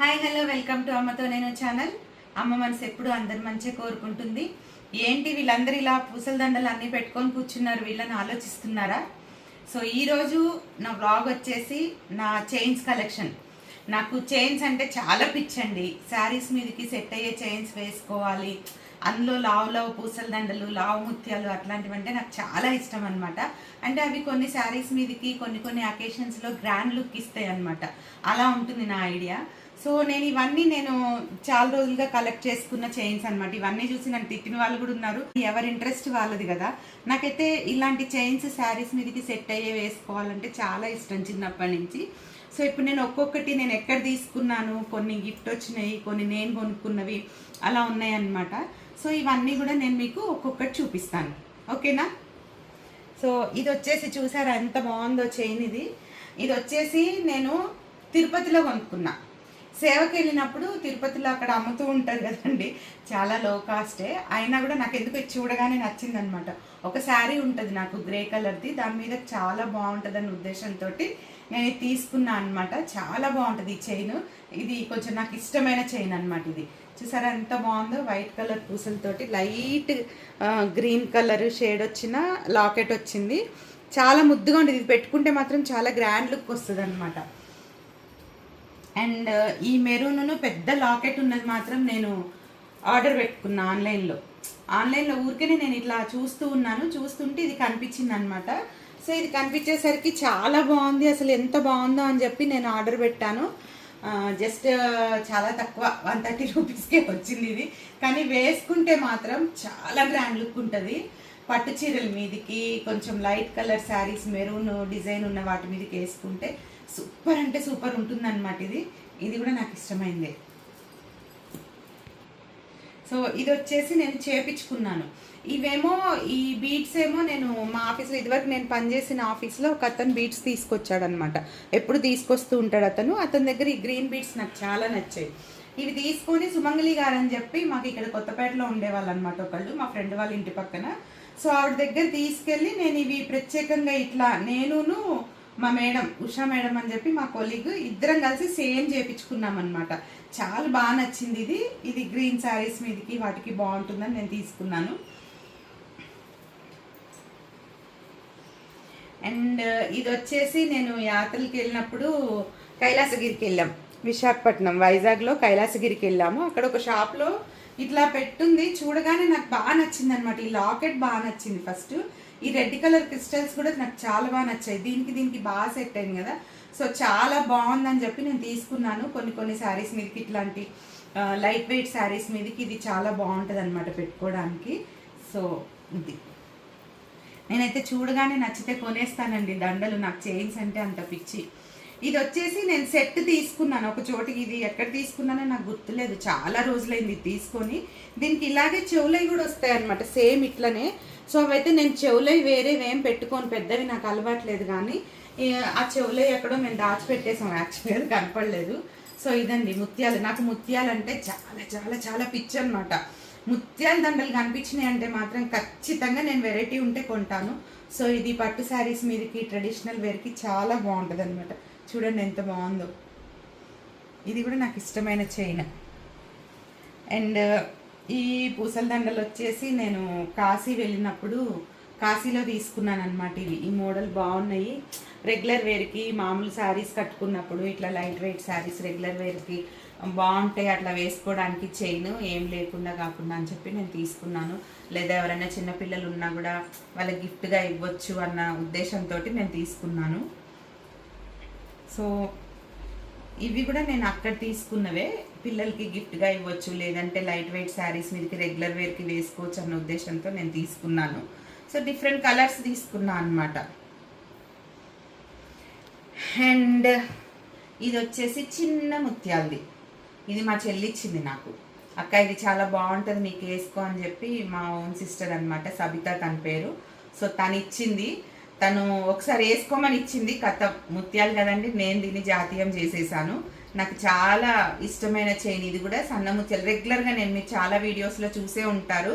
Hi hello welcome to అమ్మతో నేను channel అమ్మ మనసు ఎప్పుడు అందరు మంచిగా కోరుకుంటుంది. ఏంటి వీళ్ళందరూ ఇలా పూసల దండలు అన్నీ పెట్టుకొని కూర్చున్నారు? వీళ్ళని ఆలోచిస్తున్నారా? సో ఈరోజు నా బ్లాగ్ వచ్చేసి నా చైన్స్ కలెక్షన్ నాకు చైన్స్ అంటే చాలా పిచ్చండి. శారీస్ మీదకి సెట్ అయ్యే చైన్స్ వేసుకోవాలి. అందులో లావు లావు పూసల దండలు లావు ముత్యాలు అట్లాంటివి అంటే నాకు చాలా ఇష్టం అనమాట అంటే అవి కొన్ని శారీస్ మీదకి కొన్ని కొన్ని అకేషన్స్లో గ్రాండ్ లుక్ ఇస్తాయి అనమాట అలా ఉంటుంది నా ఐడియా సో నేను ఇవన్నీ నేను చాలా రోజులుగా కలెక్ట్ చేసుకున్న చైన్స్ అనమాట ఇవన్నీ చూసి నన్ను తిట్టిన వాళ్ళు కూడా ఉన్నారు. ఎవరి ఇంట్రెస్ట్ వాళ్ళది కదా. నాకైతే ఇలాంటి చైన్స్ శారీస్ మీదకి సెట్ అయ్యే వేసుకోవాలంటే చాలా ఇష్టం చిన్నప్పటి నుంచి. సో ఇప్పుడు నేను ఒక్కొక్కటి నేను ఎక్కడ తీసుకున్నాను కొన్ని గిఫ్ట్ వచ్చినాయి కొన్ని నేను కొనుక్కున్నవి అలా ఉన్నాయి అన్నమాట. సో ఇవన్నీ కూడా నేను మీకు ఒక్కొక్కటి చూపిస్తాను. ఓకేనా? సో ఇది వచ్చేసి చూసారా ఎంత బాగుందో చైన్ ఇది. ఇది వచ్చేసి నేను తిరుపతిలో కొనుక్కున్నా. సేవకి వెళ్ళినప్పుడు తిరుపతిలో అక్కడ అమ్ముతూ ఉంటారు కదండి. చాలా లో కాస్టే అయినా కూడా నాకు ఎందుకు ఇది చూడగానే నచ్చింది అనమాట ఒక శారీ ఉంటుంది నాకు గ్రే కలర్ది దాని మీద చాలా బాగుంటుంది అనే ఉద్దేశంతో నేను తీసుకున్నా అనమాట. చాలా బాగుంటుంది ఈ చైన్. ఇది కొంచెం నాకు ఇష్టమైన చైన్ అనమాట ఇది. చూసారా ఎంత బాగుందో? వైట్ కలర్ పూసలతోటి లైట్ గ్రీన్ కలర్ షేడ్ వచ్చిన లాకెట్ వచ్చింది. చాలా ముద్దుగా ఉంటుంది. ఇది పెట్టుకుంటే మాత్రం చాలా గ్రాండ్ లుక్ వస్తుంది అనమాట అండ్ ఈ మెరూన్ను పెద్ద లాకెట్ ఉన్నది మాత్రం నేను ఆర్డర్ పెట్టుకున్నా ఆన్లైన్లో. ఆన్లైన్లో ఊరికేనే నేను ఇట్లా చూస్తూ ఉన్నాను. చూస్తుంటే ఇది కనిపించింది అనమాట సో ఇది కనిపించేసరికి చాలా బాగుంది. అసలు ఎంత బాగుందో అని చెప్పి నేను ఆర్డర్ పెట్టాను. జస్ట్ చాలా తక్కువ. వన్ థర్టీ రూపీస్కే వచ్చింది ఇది. కానీ వేసుకుంటే మాత్రం చాలా గ్రాండ్ లుక్ ఉంటుంది. పట్టు చీరల మీదకి కొంచెం light colour saris maroon design ఉన్న వాటి మీదకి వేసుకుంటే సూపర్ అంటే సూపర్ ఉంటుందన్నమాట ఇది. ఇది కూడా నాకు ఇష్టమైంది. సో ఇది వచ్చేసి నేను చేపించుకున్నాను ఇవేమో ఈ బీట్స్ ఏమో నేను మా ఆఫీస్లో ఇదివరకు నేను పనిచేసిన ఆఫీస్లో ఒక అతను బీట్స్ తీసుకొచ్చాడనమాట ఎప్పుడు తీసుకొస్తూ ఉంటాడు అతను. అతని దగ్గర ఈ గ్రీన్ బీట్స్ నాకు చాలా నచ్చాయి. ఇవి తీసుకొని సుమంగళి గారు అని చెప్పి మాకు ఇక్కడ కొత్తపేటలో ఉండేవాళ్ళు అనమాట ఒకళ్ళు మా ఫ్రెండ్ వాళ్ళ ఇంటి పక్కన. సో ఆవిడ దగ్గర తీసుకెళ్ళి నేను ఇవి ప్రత్యేకంగా ఇట్లా నేనును మా మేడం ఉషా మేడం అని చెప్పి మా కొలీగ్ ఇద్దరం కలిసి సేమ్ చేపించుకున్నాం అనమాట చాలా బాగా నచ్చింది ఇది. ఇది గ్రీన్ శారీస్ మీదకి వాటికి బాగుంటుందని నేను తీసుకున్నాను. అండ్ uh, ఇది వచ్చేసి నేను యాత్రలకు వెళ్ళినప్పుడు కైలాసగిరికి వెళ్ళాం. విశాఖపట్నం వైజాగ్లో కైలాసగిరికి వెళ్ళాము. అక్కడ ఒక షాప్లో ఇట్లా పెట్టుంది. చూడగానే నాకు బాగా నచ్చింది అనమాట ఈ లాకెట్ బాగా నచ్చింది ఫస్ట్ ఈ రెడ్ కలర్ క్రిస్టల్స్ కూడా నాకు చాలా బాగా నచ్చాయి. దీనికి దీనికి బాగా సెట్ అయింది కదా. సో చాలా బాగుందని చెప్పి నేను తీసుకున్నాను. కొన్ని కొన్ని శారీస్ మీదకి ఇట్లాంటి లైట్ వెయిట్ శారీస్ మీదకి ఇది చాలా బాగుంటుంది అనమాట పెట్టుకోవడానికి. సో ఇది. నేనైతే చూడగానే నచ్చితే కొనేస్తానండి. దండలు నాకు చైన్స్ అంటే అంత పిచ్చి. ఇది వచ్చేసి నేను సెట్ తీసుకున్నాను. ఒక చోటికి ఇది ఎక్కడ తీసుకున్నానో నాకు గుర్తులేదు. చాలా రోజులైంది తీసుకొని. దీనికి ఇలాగే చెవులై కూడా వస్తాయి అనమాట సేమ్ ఇట్లనే. సో అవైతే నేను చెవులై వేరేవి ఏం పెట్టుకొని పెద్దవి నాకు అలవాట్లేదు కానీ ఆ చెవులై ఎక్కడో మేము దాచిపెట్టేసాం యాక్చువల్గా కనపడలేదు. సో ఇదండి ముత్యాలు. నాకు ముత్యాలు అంటే చాలా చాలా చాలా పిచ్చి అనమాట ముత్యాల దండలు కనిపించినాయి అంటే మాత్రం ఖచ్చితంగా నేను వెరైటీ ఉంటే కొంటాను. సో ఇది పట్టు శారీస్ మీదకి ట్రెడిషనల్ వేర్కి చాలా బాగుంటుంది అనమాట చూడండి ఎంత బాగుందో. ఇది కూడా నాకు ఇష్టమైన చైన్. అండ్ ఈ పూసల దండలు వచ్చేసి నేను కాశీ వెళ్ళినప్పుడు కాశీలో తీసుకున్నాను అనమాట ఇవి. ఈ మోడల్ బాగున్నాయి. రెగ్యులర్ వేర్కి మామూలు శారీస్ కట్టుకున్నప్పుడు ఇట్లా లైట్ వెయిట్ శారీస్ రెగ్యులర్ వేర్కి బాగుంటాయి అట్లా వేసుకోవడానికి చైన్ ఏం లేకుండా కాకుండా అని చెప్పి నేను తీసుకున్నాను. లేదా ఎవరైనా చిన్నపిల్లలు ఉన్నా కూడా వాళ్ళకి గిఫ్ట్గా ఇవ్వచ్చు అన్న ఉద్దేశంతో నేను తీసుకున్నాను. సో ఇవి కూడా నేను అక్కడ తీసుకున్నవే. పిల్లలకి గిఫ్ట్గా ఇవ్వచ్చు లేదంటే లైట్ వెయిట్ శారీస్ మీదకి రెగ్యులర్ వేర్కి వేసుకోవచ్చు అన్న ఉద్దేశంతో నేను తీసుకున్నాను. సో డిఫరెంట్ కలర్స్ తీసుకున్నా అనమాట అండ్ ఇది వచ్చేసి చిన్న ముత్యాలది. ఇది మా చెల్లి ఇచ్చింది నాకు. అక్క ఇది చాలా బాగుంటుంది మీకు వేసుకో అని చెప్పి మా ఓన్ సిస్టర్ అనమాట సబిత తన పేరు. సో తను ఇచ్చింది తను ఒకసారి వేసుకోమని ఇచ్చింది కథ ముత్యాలు కదండి నేను దీన్ని జాతీయం చేసేసాను. నాకు చాలా ఇష్టమైన చైన్. ఇది కూడా సన్నముత్యాలు రెగ్యులర్గా నేను మీరు చాలా వీడియోస్లో చూసే ఉంటారు.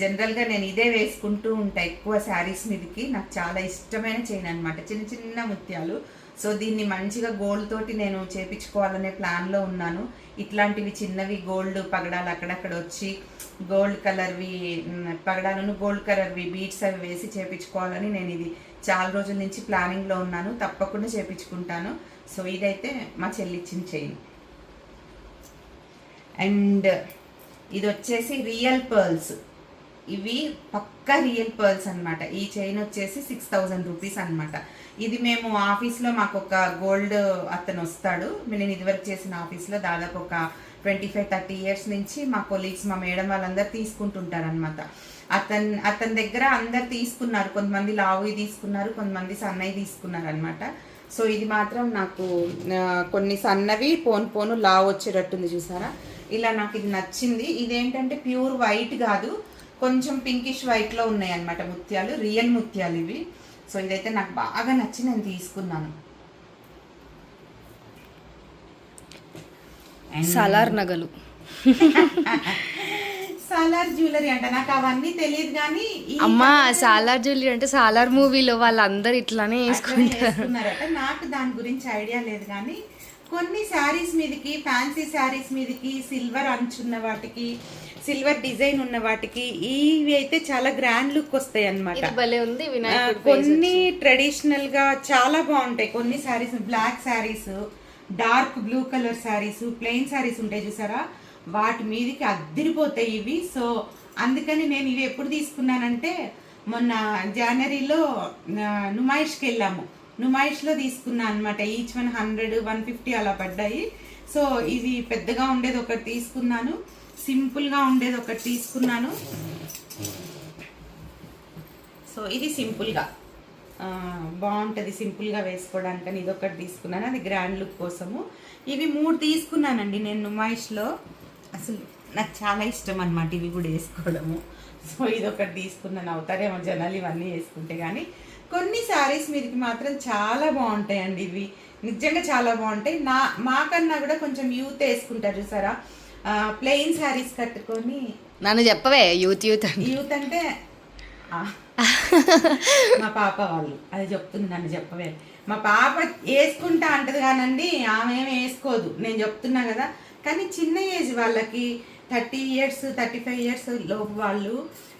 జనరల్గా నేను ఇదే వేసుకుంటూ ఉంటా ఎక్కువ శారీస్ మీదకి. నాకు చాలా ఇష్టమైన చైన్ అనమాట చిన్న చిన్న ముత్యాలు. సో దీన్ని మంచిగా గోల్డ్ తోటి నేను చేపించుకోవాలనే ప్లాన్లో ఉన్నాను. ఇట్లాంటివి చిన్నవి గోల్డ్ పగడాలు అక్కడక్కడ వచ్చి గోల్డ్ కలర్వి పగడాలను గోల్డ్ కలర్వి బీట్స్ అవి వేసి చేపించుకోవాలని నేను ఇది చాలా రోజుల నుంచి ప్లానింగ్లో ఉన్నాను. తప్పకుండా చేపించుకుంటాను. సో ఇదైతే మా చెల్లిచ్చిన చైన్. అండ్ ఇది వచ్చేసి రియల్ పర్ల్స్. ఇవి పక్కా రియల్ పర్ల్స్ అన్నమాట. ఈ చైన్ వచ్చేసి సిక్స్ థౌజండ్ రూపీస్ అనమాట ఇది మేము ఆఫీస్లో మాకు ఒక గోల్డ్ అతను వస్తాడు నేను ఇదివరకు చేసిన ఆఫీస్లో దాదాపు ఒక ట్వంటీ ఫైవ్ థర్టీ ఇయర్స్ నుంచి మా కొలీగ్స్ మా మేడం వాళ్ళందరూ తీసుకుంటుంటారనమాట అతన్ అతని దగ్గర అందరు తీసుకున్నారు. కొంతమంది లావువి తీసుకున్నారు కొంతమంది సన్నయ్య తీసుకున్నారు అనమాట సో ఇది మాత్రం నాకు కొన్ని సన్నవి పోను పోను లావు వచ్చేటట్టుంది చూసారా? ఇలా నాకు ఇది నచ్చింది. ఇదేంటంటే ప్యూర్ వైట్ కాదు కొంచెం పింకిష్ వైట్లో ఉన్నాయి అన్నమాట ముత్యాలు రియల్ ముత్యాలు ఇవి. సో ఇదైతే నాకు బాగా నచ్చి నేను తీసుకున్నాను. సలార్ నగలు. సాలార్ జ్యువెలరీ అంట. నాకు అవన్నీ తెలియదు కానీ అమ్మా సాలార్ జ్యువెలరీ అంటే సాలార్ మూవీలో వాళ్ళందరూ ఇట్లానే వేసుకుంటారు. నాకు దాని గురించి ఐడియా లేదు కానీ కొన్ని శారీస్ మీదకి ఫ్యాన్సీ శారీస్ మీదకి సిల్వర్ అంచున్న వాటికి సిల్వర్ డిజైన్ ఉన్న వాటికి ఇవి అయితే చాలా గ్రాండ్ లుక్ వస్తాయి అన్నమాట. ఇది భలే ఉంది ఆ, వినాయకుడి కొన్ని ట్రెడిషనల్గా చాలా బాగుంటాయి. కొన్ని saris black saris dark blue colour saris plain saris ఉంటాయి చూసారా? వాటి మీదకి అద్దరిపోతాయి ఇవి. సో అందుకని నేను ఇవి ఎప్పుడు తీసుకున్నానంటే మొన్న జనవరిలో నుమాయిష్కి వెళ్ళాము. నుమాయిష్లో తీసుకున్నాను అనమాట each one hundred one fifty అలా పడ్డాయి. సో ఇది పెద్దగా ఉండేది ఒకటి తీసుకున్నాను. సింపుల్గా ఉండేది ఒకటి తీసుకున్నాను. సో ఇది సింపుల్గా. బాగుంటుంది సింపుల్గా వేసుకోవడానికని ఇది ఒకటి తీసుకున్నాను. అది గ్రాండ్ లుక్ కోసము. ఇవి మూడు తీసుకున్నానండి నేను నుమాయిష్లో. అసలు నాకు చాలా ఇష్టం అనమాట ఇవి కూడా వేసుకోవడము. సో ఇది ఒకటి తీసుకున్నాను అవుతారేమో జనాలు ఇవన్నీ వేసుకుంటే కానీ కొన్ని శారీస్ మీదకి మాత్రం చాలా బాగుంటాయండి ఇవి. నిజంగా చాలా బాగుంటాయి. నా మాకన్నా కూడా కొంచెం యూత్ వేసుకుంటారు చూసారా ప్లెయిన్ శారీస్ కట్టుకొని నన్ను చెప్పవే యూత్ యూత్ యూత్ అంటే మా పాప వాళ్ళు. అది చెప్తుంది నన్ను చెప్పవే. మా పాప వేసుకుంటా అంటది కానండి ఆమె ఏమి వేసుకోదు. నేను చెప్తున్నా కదా కానీ చిన్న ఏజ్ వాళ్ళకి thirty years thirty five years లోపు వాళ్ళు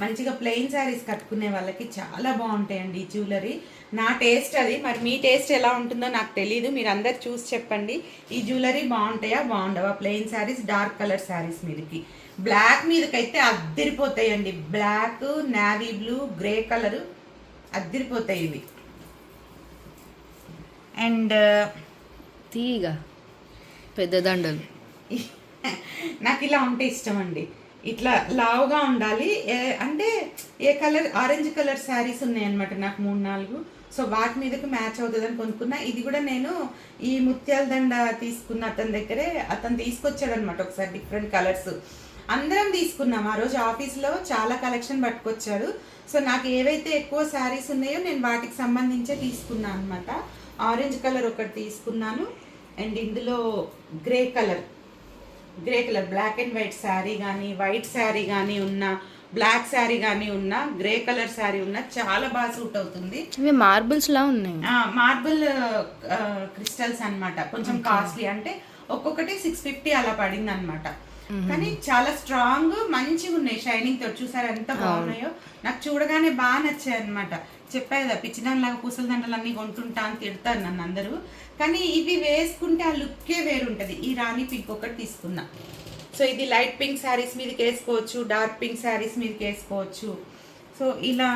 మంచిగా ప్లెయిన్ శారీస్ కట్టుకునే వాళ్ళకి చాలా బాగుంటాయండి ఈ జ్యువెలరీ. నా టేస్ట్ అది. మరి మీ టేస్ట్ ఎలా ఉంటుందో నాకు తెలియదు మీరు అందరు చూసి చెప్పండి. ఈ జ్యువెలరీ బాగుంటాయా బాగుండవా? Plain saris dark colour saris మీదకి. బ్లాక్ మీదకైతే అద్దరిపోతాయండి. Black navy blue grey colour అద్దరిపోతాయి ఇవి. అండ్ తీగ పెద్ద దండలు. నాకు ఇలా ఉంటే ఇష్టం అండి ఇట్లా లావుగా ఉండాలి. ఏ- అంటే ఏ కలర్ ఆరెంజ్ కలర్ శారీస్ ఉన్నాయన్నమాట నాకు మూడు నాలుగు. సో వాటి మీదకు మ్యాచ్ అవుతుందని కొనుక్కున్నా. ఇది కూడా నేను ఈ ముత్యాల దండ తీసుకున్న అతని దగ్గరే అతను తీసుకొచ్చాడు అనమాట ఒకసారి డిఫరెంట్ కలర్స్. అందరం తీసుకున్నాం. ఆ రోజు ఆఫీస్లో చాలా కలెక్షన్ పట్టుకొచ్చాడు. సో నాకు ఏవైతే ఎక్కువ శారీస్ ఉన్నాయో నేను వాటికి సంబంధించే తీసుకున్నాను అనమాట ఆరెంజ్ కలర్ ఒకటి తీసుకున్నాను. అండ్ ఇందులో grey colour. Grey colour. Black and white sari కానీ వైట్ శారీ కానీ ఉన్న బ్లాక్ శారీ కానీ ఉన్న గ్రే కలర్ శారీ ఉన్న చాలా బాగా సూట్ అవుతుంది. ఇవి మార్బుల్స్ లా ఉన్నాయి. మార్బుల్ క్రిస్టల్స్ అన్నమాట. కొంచెం కాస్ట్లీ అంటే ఒక్కొక్కటి సిక్స్ ఫిఫ్టీ అలా పడింది అనమాట కానీ చాలా స్ట్రాంగ్ మంచిగా ఉన్నాయి. షైనింగ్ తోటి చూసారు ఎంత బాగున్నాయో? నాకు చూడగానే బాగా నచ్చాయి అనమాట చెప్పాయి కదా పిచ్చిదానిలాగా పూసల దండలు అన్ని కొంటుంటా అని తిడతారు నన్ను అందరూ. కానీ ఇవి వేసుకుంటే ఆ లుక్కే వేరుంటది. ఈ రాణి పింక్ ఒకటి తీసుకున్నా. సో ఇది లైట్ పింక్ శారీస్ మీదకి వేసుకోవచ్చు డార్క్ పింక్ శారీస్ మీదకి వేసుకోవచ్చు. సో ఇలా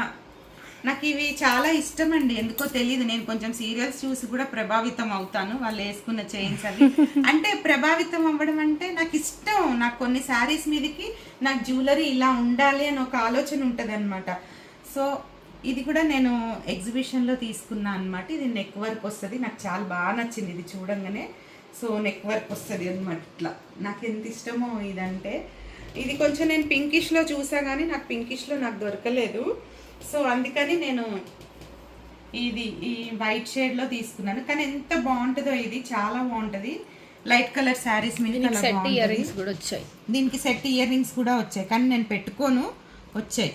నాకు ఇవి చాలా ఇష్టం అండి ఎందుకో తెలియదు నేను కొంచెం సీరియల్స్ చూసి కూడా ప్రభావితం అవుతాను. వాళ్ళు వేసుకున్న చైన్స్ అవి. అంటే ప్రభావితం అవ్వడం అంటే నాకు ఇష్టం. నాకు కొన్ని శారీస్ మీదకి నాకు జ్యువెలరీ ఇలా ఉండాలి అని ఒక ఆలోచన ఉంటుంది సో ఇది కూడా నేను ఎగ్జిబిషన్లో తీసుకున్నా అనమాట ఇది నెక్ వర్క్ వస్తుంది. నాకు చాలా బాగా నచ్చింది ఇది చూడంగానే. సో నెక్ వర్క్ వస్తుంది అనమాట ఇట్లా. నాకు ఎంత ఇష్టమో ఇదంటే. ఇది కొంచెం నేను పింకిష్లో చూసా కానీ నాకు పింకిష్లో నాకు దొరకలేదు. సో అందుకని నేను ఇది ఈ వైట్ షేడ్లో తీసుకున్నాను. కానీ ఎంత బాగుంటుందో ఇది చాలా బాగుంటుంది. లైట్ కలర్ శారీస్ మీద సెట్. ఇయర్ రింగ్స్ కూడా వచ్చాయి. దీనికి సెట్ ఇయర్ రింగ్స్ కూడా వచ్చాయి. కానీ నేను పెట్టుకోను వచ్చాయి.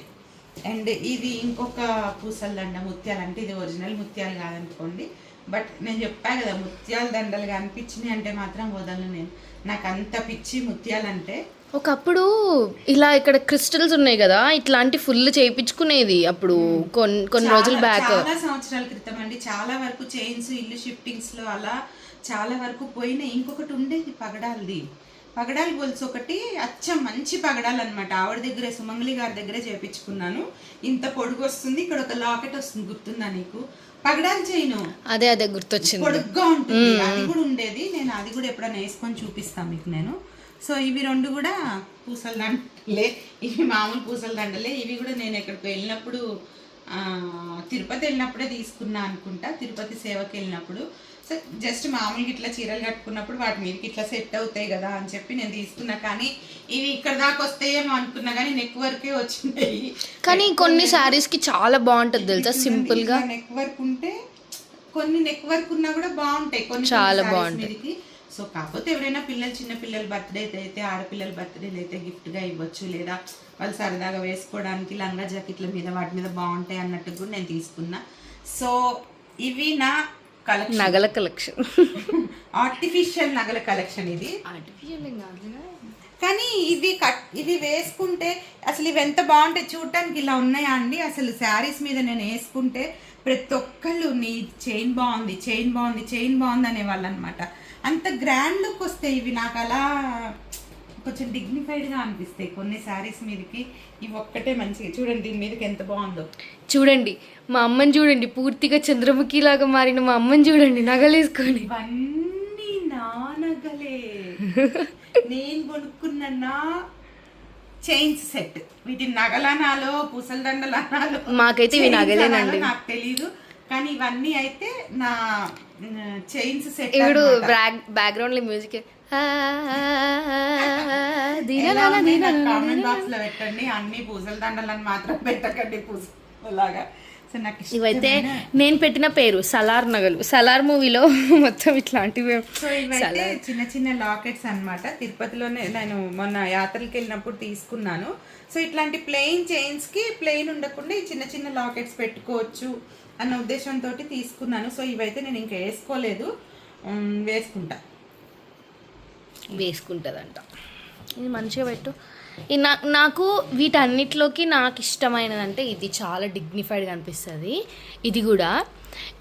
అండ్ ఇది ఇంకొక పూసల దండ ముత్యాలు. అంటే ఇది ఒరిజినల్ ముత్యాలు కాదనుకోండి. బట్ నేను చెప్పా కదా ముత్యాల దండలు కనిపించినాయి అంటే మాత్రం వదలను నేను. నాకు అంత పిచ్చి ముత్యాలంటే ఒకప్పుడు ఇలా ఇక్కడ క్రిస్టల్స్ ఉన్నాయి కదా ఇట్లాంటి ఫుల్ చేయించుకునేది అప్పుడు కొన్ని కొన్ని రోజుల బ్యాక్. చాలా సంవత్సరాల క్రితం అండి. చాలా వరకు చైన్స్ ఇల్లు షిఫ్టింగ్స్లో అలా చాలా వరకు పోయినాయి. ఇంకొకటి ఉండేది పగడాలది. పగడాల గొలుసు ఒకటి అచ్చం మంచి పగడాలు అనమాట ఆవిడ దగ్గరే సుమంగళి గారి దగ్గరే చేపించుకున్నాను ఇంత పొడుగు వస్తుంది ఇక్కడ ఒక లాకెట్ వస్తుంది గుర్తుందా నీకు? పగడాలు చేయను అదే అదే గుర్తొచ్చింది. పొడుగ్గా ఉంటుంది. అది కూడా ఉండేది. నేను అది కూడా ఎప్పుడైనా వేసుకొని చూపిస్తాను మీకు నేను. సో ఇవి రెండు కూడా పూసల దండలే. ఇవి మామూలు పూసల దండలే. ఇవి కూడా నేను ఎక్కడికి వెళ్ళినప్పుడు ఆ, తిరుపతి వెళ్ళినప్పుడే తీసుకున్నా అనుకుంటా. తిరుపతి సేవకి వెళ్ళినప్పుడు. సో జస్ట్ మామూలుగా ఇట్లా చీరలు కట్టుకున్నప్పుడు వాటి మీదకి ఇట్లా సెట్ అవుతాయి కదా అని చెప్పి నేను తీసుకున్నా. కానీ ఇవి ఇక్కడ దాకా వస్తాయేమో అనుకున్నా కానీ నెక్ వరకే వచ్చినాయి. కానీ కొన్ని శారీస్కి చాలా బాగుంటది తెలుసా? సింపుల్గా నెక్ వర్క్ ఉంటే కొన్ని నెక్ వర్క్ ఉన్నా కూడా బాగుంటాయి. కొన్ని చాలా బాగుంటాయి. సో కాకపోతే ఎవరైనా పిల్లలు చిన్న పిల్లల బర్త్డే అయితే ఆడపిల్లల బర్త్డేలు అయితే gift గా ఇవ్వచ్చు. లేదా వాళ్ళు సరదాగా వేసుకోవడానికి లంగా జాకెట్ల మీద వాటి మీద బాగుంటాయి అన్నట్టు కూడా నేను తీసుకున్నా. సో ఇవి నా కలెక్షన్ నగల కలెక్షన్ ఆర్టిఫిషియల్ నగల కలెక్షన్ ఇది. కానీ ఇవి కట్ ఇవి వేసుకుంటే అసలు ఇవి ఎంత బాగుంటాయి చూడటానికి ఇలా ఉన్నాయా అండి? అసలు శారీస్ మీద నేను వేసుకుంటే ప్రతి ఒక్కళ్ళు నీ చైన్ బాగుంది చైన్ బాగుంది చైన్ బాగుంది అనేవాళ్ళు అనమాట అంత గ్రాండ్ లుక్ వస్తాయి ఇవి నాకు అలా కొంచెం డిగ్నిఫైడ్గా అనిపిస్తాయి కొన్ని శారీస్ మీదకి. ఇవి ఒక్కటే మంచిగా. చూడండి దీని మీదకి ఎంత బాగుందో. చూడండి మా అమ్మని చూడండి పూర్తిగా చంద్రముఖి లాగా మారిన మా అమ్మని చూడండి నగలేసుకొని. ఇవన్నీ నానగలే నేను కొనుక్కున్న నా చైన్స్ సెట్ వీటిని నగలనాలో పూసల దండలనాలో. మాకైతే ఇవి నగలేనండి. నాకు తెలీదు. కానీ ఇవన్నీ అయితే నా చైన్స్ సెట్ ఇప్పుడు బ్యాక్ బ్యాక్గ్రౌండ్లో మ్యూజిక్ కామెంట్ బాక్స్లో పెట్టండి. అన్ని పూసల దండలను మాత్రం పెట్టకండి నాకు ఇవైతే నేను పెట్టిన పేరు సలార్ నగలు. సలార్ మూవీలో మొత్తం ఇట్లాంటివి. చిన్న చిన్న లాకెట్స్ అన్నమాట. తిరుపతిలోనే నేను మొన్న యాత్రకి వెళ్ళినప్పుడు తీసుకున్నాను. సో ఇట్లాంటి ప్లెయిన్ చైన్స్కి ప్లెయిన్ ఉండకుండా ఈ చిన్న చిన్న లాకెట్స్ పెట్టుకోవచ్చు. అన్న ఉద్దేశంతో తీసుకున్నాను. సో ఇవైతే నేను ఇంకా వేసుకోలేదు. వేసుకుంటా. వేసుకుంటుందంట. ఇది మంచిగా పెట్టు. నా నాకు వీటన్నిటిలోకి నాకు ఇష్టమైనదంటే ఇది చాలా డిగ్నిఫైడ్గా అనిపిస్తుంది. ఇది కూడా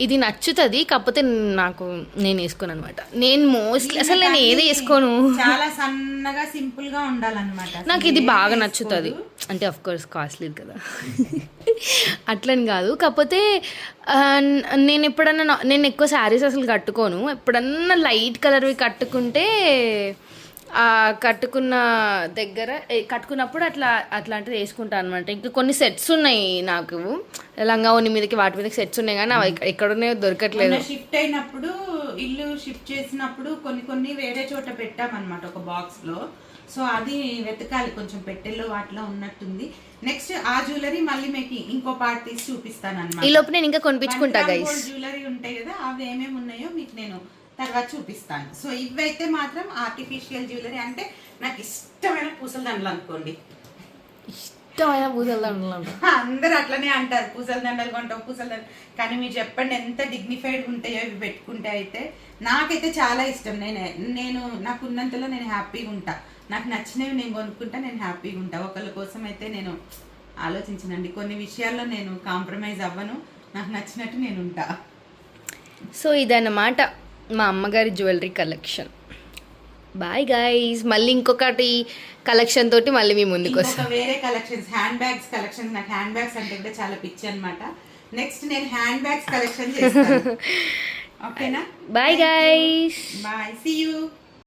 ఇది నచ్చుతుంది కాకపోతే నాకు నేను వేసుకోను అనమాట నేను మోస్ట్లీ అసలు నేను ఏది వేసుకోను. చాలా సన్నగా సింపుల్గా ఉండాలన్నమాట. నాకు ఇది బాగా నచ్చుతుంది. అంటే అఫ్ కోర్స్ కాస్ట్లీ కదా. అట్లని కాదు. కాకపోతే నేను ఎప్పుడన్నా నేను ఎక్కువ శారీస్ అసలు కట్టుకోను. ఎప్పుడన్నా లైట్ కలర్వి కట్టుకుంటే కట్టుకున్న దగ్గర కట్టుకున్నప్పుడు అట్లా అట్లాంటిది వేసుకుంటాను అనమాట ఇంకా కొన్ని సెట్స్ ఉన్నాయి నాకు. లంగా ఓని మీదకి వాటి మీదకి సెట్స్ ఉన్నాయి కానీ అవి ఎక్క- ఎక్కడున్నాయో దొరకట్లేదు. షిఫ్ట్ అయినప్పుడు ఇల్లు షిఫ్ట్ చేసినప్పుడు కొన్ని కొన్ని వేరే చోట పెట్టామన్నమాట ఒక బాక్స్లో. సో అది వెతకాలి కొంచెం పెట్టెల్లో వాటిలో ఉన్నట్టుంది. నెక్స్ట్ ఆ జ్యువెలరీ మళ్ళీ మీకు ఇంకో పార్ట్ తీసి చూపిస్తాను అనమాట ఈ లోపు నేను ఇంకా కొనిపించుకుంటా జ్యువెలరీ ఉంటాయి కదా అవి ఏమేమి ఉన్నాయో మీకు నేను తర్వాత చూపిస్తాను. సో ఇవైతే మాత్రం ఆర్టిఫిషియల్ జ్యువెలరీ అంటే నాకు ఇష్టమైన పూసల దండలు అనుకోండి. ఇష్టమైన పూజలు అందరూ అట్లనే అంటారు. పూసల దండలు కొంటాం పూసల దండలు. కానీ మీరు చెప్పండి ఎంత డిగ్నిఫైడ్ ఉంటాయో ఇవి పెట్టుకుంటే అయితే నాకైతే చాలా ఇష్టం. నేను నేను నాకు ఉన్నంతలో నేను హ్యాపీగా ఉంటా. నాకు నచ్చినవి నేను కొనుక్కుంటా నేను హ్యాపీగా ఉంటా. ఒకళ్ళ కోసం అయితే నేను ఆలోచించనండి. కొన్ని విషయాల్లో నేను కాంప్రమైజ్ అవ్వను. నాకు నచ్చినట్టు నేను ఉంటా. సో ఇదన్నమాట. మా అమ్మగారి జ్యువెలరీ కలెక్షన్. బాయ్ గైస్ మళ్ళీ ఇంకొకటి కలెక్షన్ తోటి మళ్ళీ మీ ముందుకు వస్తాం. వేరే కలెక్షన్స్ హ్యాండ్ బ్యాగ్స్ కలెక్షన్స్. నాకు హ్యాండ్ బ్యాగ్స్ అంటే కూడా చాలా పిచ్చి అన్నమాట. నెక్స్ట్ నేను హ్యాండ్ బ్యాగ్స్ కలెక్షన్ చేస్తాను. ఓకేనా bye guys bye see you